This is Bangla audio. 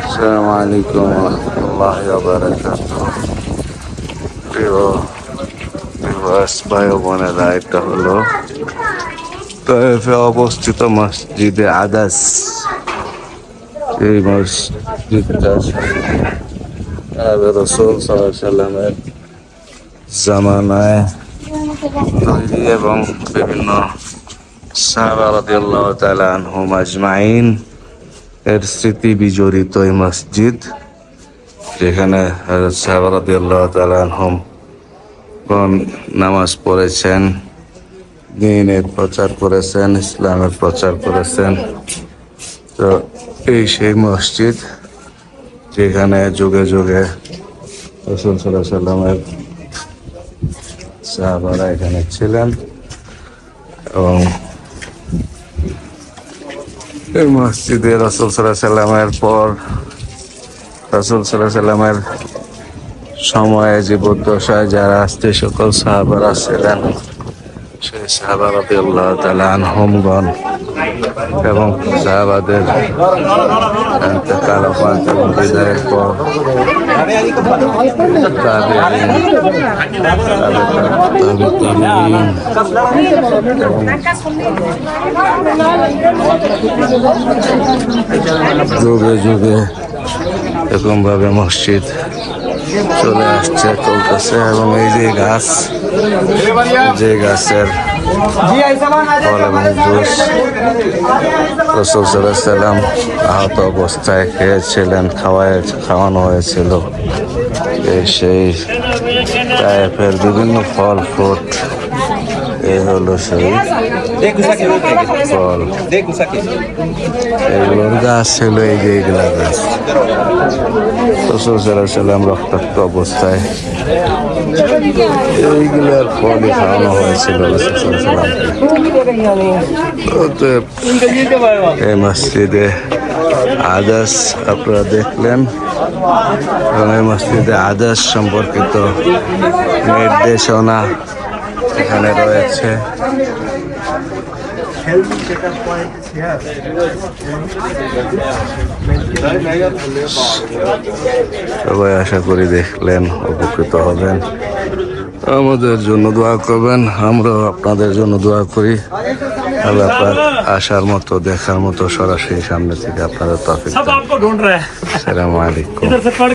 السلام عليكم ورحمة الله وبركاته প্রিয় ভিউয়ার্স ভাই ও বোনেরা এটা হলো তয়েফে অবস্থিত মসজিদে আদাস এই মসজিদটা রসুল সাল্লামের জামানায় তৈরি এবং বিভিন্ন সাহাবা রাদিয়াল্লাহু তাআলা আনহুম আজমাইন। এর স্মৃতি বিজড়িত এই মসজিদ, যেখানে হযরত সাহাবা রাদিয়াল্লাহু তাআলা আনহুম নামাজ পড়েছেন, দিনের প্রচার করেছেন, ইসলামের প্রচার করেছেন। তো এই সেই মসজিদ, যেখানে যুগে যুগে রসুল সাল্লামের সাহাবারা এখানে ছিলেন এবং এই মসজিদে রসুল সাল্লাহ সাল্লামের পর রসুল সাল্লাহ সাল্লামের সময়ে জীবদ্দশায় যারা আসতে সকল সাহাবারা ছিলেন সেই সাহাবা রবি আল্লাহ তালা আনহমগণ এবং সাহাবাদের এতেকাল অপান্ত এবং বিদায়ের পর তাদের যুগে যুগে এরকম ভাবে মসজিদ চলে আসছে চলতেছে এবং এই যে গাছ, যে গাছের ফল এবং জুস আহত অবস্থায় খেয়েছিলেন, খাওয়ায়, খাওয়ানো হয়েছিল। সেই টাইপের বিভিন্ন ফল, ফ্রুট এই হলো ফল। এগুলোর গাছ ছিল এই যে এইগুলা গাছ। সাল্লাম রক্তাক্ত অবস্থায়। এইগুলার ফলই খাওয়ানো হয়েছিল এই মসজিদে আদাস আপনারা দেখলেন। এবং এই মসজিদে আদাস সম্পর্কিত নির্দেশনা এখানে রয়েছে। সবাই আশা করি দেখলেন উপকৃত হবেন। আমাদের জন্য দোয়া করবেন আমরাও আপনাদের জন্য দোয়া করি। ব্যাপার আসার মতো দেখার মতো সরাসরি সামনে থেকে আপনাদের তফিক সালাম আলাইকুম।